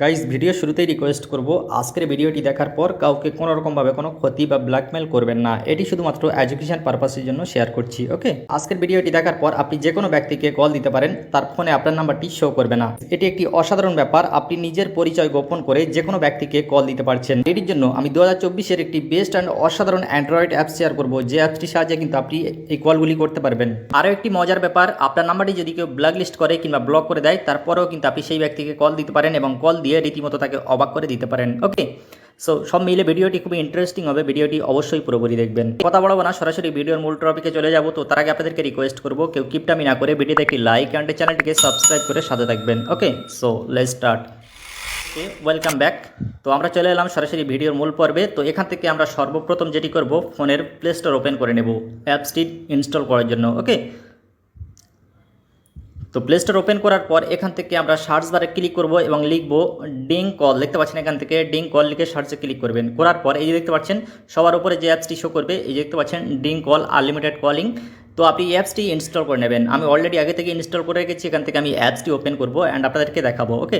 Guys video শুরুতেই request করব, আজকের ভিডিওটি দেখার পর কাউকে কোনো রকমভাবে কোনো ক্ষতি বা ব্ল্যাকমেল করবেন না। এটি শুধুমাত্র এডুকেশন পারপাসের জন্য শেয়ার করছি ওকে আজকের ভিডিওটি দেখার পর আপনি যে কোনো ব্যক্তিকে কল দিতে পারেন, তার ফোনে আপনার নাম্বারটি শো করবে না। এটি একটি অসাধারণ ব্যাপার, আপনি নিজের পরিচয় গোপন করে যে কোনো ব্যক্তিকে কল দিতে পারছেন। এটির জন্য আমি দু হাজার একটি বেস্ট অ্যান্ড অসাধারণ অ্যান্ড্রয়েড অ্যাপ শেয়ার করব, যে অ্যাপটির সাহায্যে কিন্তু আপনি এই কলগুলি করতে পারবেন। আরও একটি মজার ব্যাপার, আপনার নাম্বারটি যদি কেউ ব্ল্যাক লিস্ট করে কিংবা ব্লক করে দেয়, তারপরেও কিন্তু আপনি সেই ব্যক্তিকে কল দিতে পারেন এবং কল দিয়ে রীতিমতো তাকে অবাক করে দিতে পারেন। ওকে সো সব মিলে ভিডিওটি খুবই ইন্টারেস্টিং হবে। ভিডিওটি অবশ্যই পুরোপুরি দেখবেন। কথা বলব না, সরাসরি ভিডিওর মূল টপিকে চলে যাব। তো, তার আগে আপনাদেরকে রিকোয়েস্ট করব, কেউ কিপটামি না করে ভিডিওতে একটি লাইক অ্যান্ড চ্যানেলটিকে সাবস্ক্রাইব করে সাথে থাকবেন। Okay so let start okay welcome back তো, আমরা চলে এলাম সরাসরি ভিডিওর মূল পর্বে। তো, এখান থেকে আমরা সর্বপ্রথম যেটি করব, ফোনের প্লে স্টোর ওপেন করে নেব। অ্যাপসটি ইনস্টল করার জন্য। ওকে তো প্লে স্টোর ওপেন করার পর এখান থেকে আমরা সার্চ বারে ক্লিক করব এবং লিখব ডিং কল দেখতে পাচ্ছেন এখান থেকে ডিং কল লিখে সার্চে ক্লিক করবেন। করার পর এই যে দেখতে পাচ্ছেন, সবার উপরে যে অ্যাপসটি শো করবে, এই যে দেখতে পাচ্ছেন ডিং কল আনলিমিটেড কলিং তো আপনি অ্যাপসটি ইনস্টল করে নেবেন। আমি অলরেডি আগে থেকে ইনস্টল করে রেখেছি, এখান থেকে আমি অ্যাপসটি ওপেন করব অ্যান্ড আপনাদেরকে দেখাবো ওকে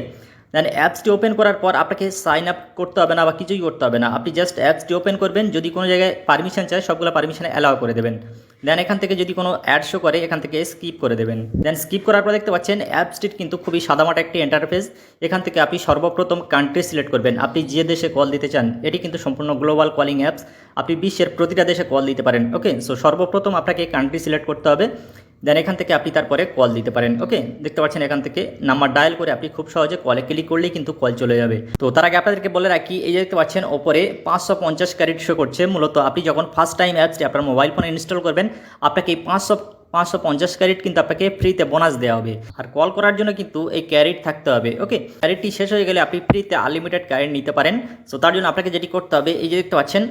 দেন অ্যাপসটি ওপেন করার পর আপনাকে সাইন আপ করতে হবে না বা কিছুই করতে হবে না। আপনি জাস্ট অ্যাপসটি ওপেন করবেন, যদি কোনো জায়গায় পারমিশন চায়, সবগুলো পারমিশনে অ্যালাউ করে দেবেন। দেন এখান থেকে যদি কোনো অ্যাড শো করে, এখান থেকে স্কিপ করে দেবেন। দেন স্কিপ করার পর দেখতে পাচ্ছেন অ্যাপসটির কিন্তু খুবই সাদামাটা একটি এন্টারফেস এখান থেকে আপনি সর্বপ্রথম কান্ট্রি সিলেক্ট করবেন। আপনি যে দেশে কল দিতে চান, এটি কিন্তু সম্পূর্ণ গ্লোবাল কলিং অ্যাপস আপনি বিশ্বের প্রতিটা দেশে কল দিতে পারেন ওকে সো সর্বপ্রথম আপনাকে কান্ট্রি সিলেক্ট করতে হবে। দেন এখান থেকে আপনি তারপরে কল দিতে পারেন ওকে দেখতে পাচ্ছেন এখান থেকে নাম্বার ডায়াল করে আপনি খুব সহজে কলে ক্লিক করলেই কিন্তু কল চলে যাবে। তো তার আগে আপনাদেরকে বলে রাখি, এই যে দেখতে পাচ্ছেন, ওপরে পাঁচশো পঞ্চাশ ক্যারেট শো করছে। মূলত আপনি যখন ফার্স্ট টাইম অ্যাপসটি আপনার মোবাইল ফোনে ইনস্টল করবেন, আপনাকে এই পাঁচশো পাঁচশো পঞ্চাশ ক্যারেট কিন্তু আপনাকে ফ্রিতে বোনাস দেওয়া হবে। আর কল করার জন্য কিন্তু এই ক্যারেট থাকতে হবে ওকে ক্যারেটটি শেষ হয়ে গেলে আপনি ফ্রিতে আনলিমিটেড ক্যারেট নিতে পারেন। সো তার জন্য আপনাকে যেটি করতে হবে, এই যে দেখতে পাচ্ছেন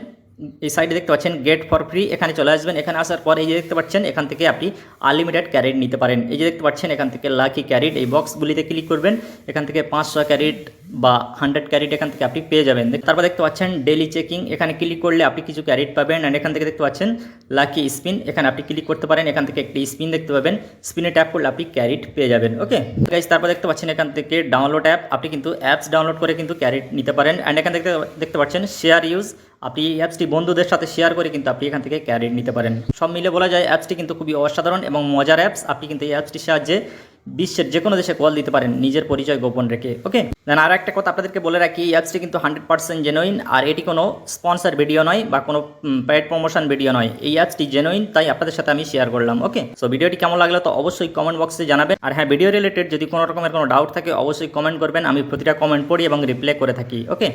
এই সাইডে দেখতে পাচ্ছেন গেট ফর ফ্রি এখানে চলে আসবেন। এখানে আসার পর এই যে দেখতে পাচ্ছেন, এখান থেকে আপনি আনলিমিটেড ক্যারেট নিতে পারেন। এই যে দেখতে পাচ্ছেন, এখান থেকে লাকি ক্যারিট এই বক্সগুলিতে ক্লিক করবেন। এখান থেকে পাঁচশো ক্যারিট বা হান্ড্রেড ক্যারিট এখান থেকে আপনি পেয়ে যাবেন। তারপর দেখতে পাচ্ছেন ডেলি চেকিং এখানে ক্লিক করলে আপনি কিছু ক্যারিট পাবেন অ্যান্ড এখান থেকে দেখতে পাচ্ছেন লাকি স্পিন এখানে আপনি ক্লিক করতে পারেন, এখান থেকে একটি স্পিন দেখতে পাবেন। স্পিনে ট্যাপ করলে আপনি ক্যারিট পেয়ে যাবেন ওকে তারপর দেখতে পাচ্ছেন এখান থেকে ডাউনলোড অ্যাপ আপনি কিন্তু অ্যাপস ডাউনলোড করে কিন্তু ক্যারিট নিতে পারেন অ্যান্ড এখান থেকে দেখতে পাচ্ছেন শেয়ার ইউজ আপনি এই অ্যাপসটি বন্ধুদের সাথে শেয়ার করে কিন্তু আপনি এখান থেকে ক্যারিট নিতে পারেন। সব মিলে বলা যায় অ্যাপসটি কিন্তু খুবই অসাধারণ এবং মজার অ্যাপস আপনি কিন্তু এই অ্যাপসটির সাহায্যে বিশ্বের যে কোনো দেশে কল দিতে পারেন, নিজের পরিচয় গোপন রেখে, ওকে? দেন আর একটা কথা আপনাদেরকে বলে রাখি, এই অ্যাপসটি কিন্তু হান্ড্রেড পার্সেন্ট জেনুইন আর এটি কোনো স্পন্সার ভিডিও নয় বা কোনো পেড প্রমোশন ভিডিও নয়। এই অ্যাপসটি জেনুইন তাই আপনাদের সাথে আমি শেয়ার করলাম, ওকে? সো ভিডিওটি কেমন লাগল তো অবশ্যই কমেন্ট বক্সে জানাবেন। আর হ্যাঁ ভিডিও রিলেটেড যদি কোনো রকমের কোনো ডাউট থাকে, অবশ্যই কমেন্ট করবেন, আমি প্রতিটা কমেন্ট পড়ি এবং রিপ্লাই করে থাকি, ওকে?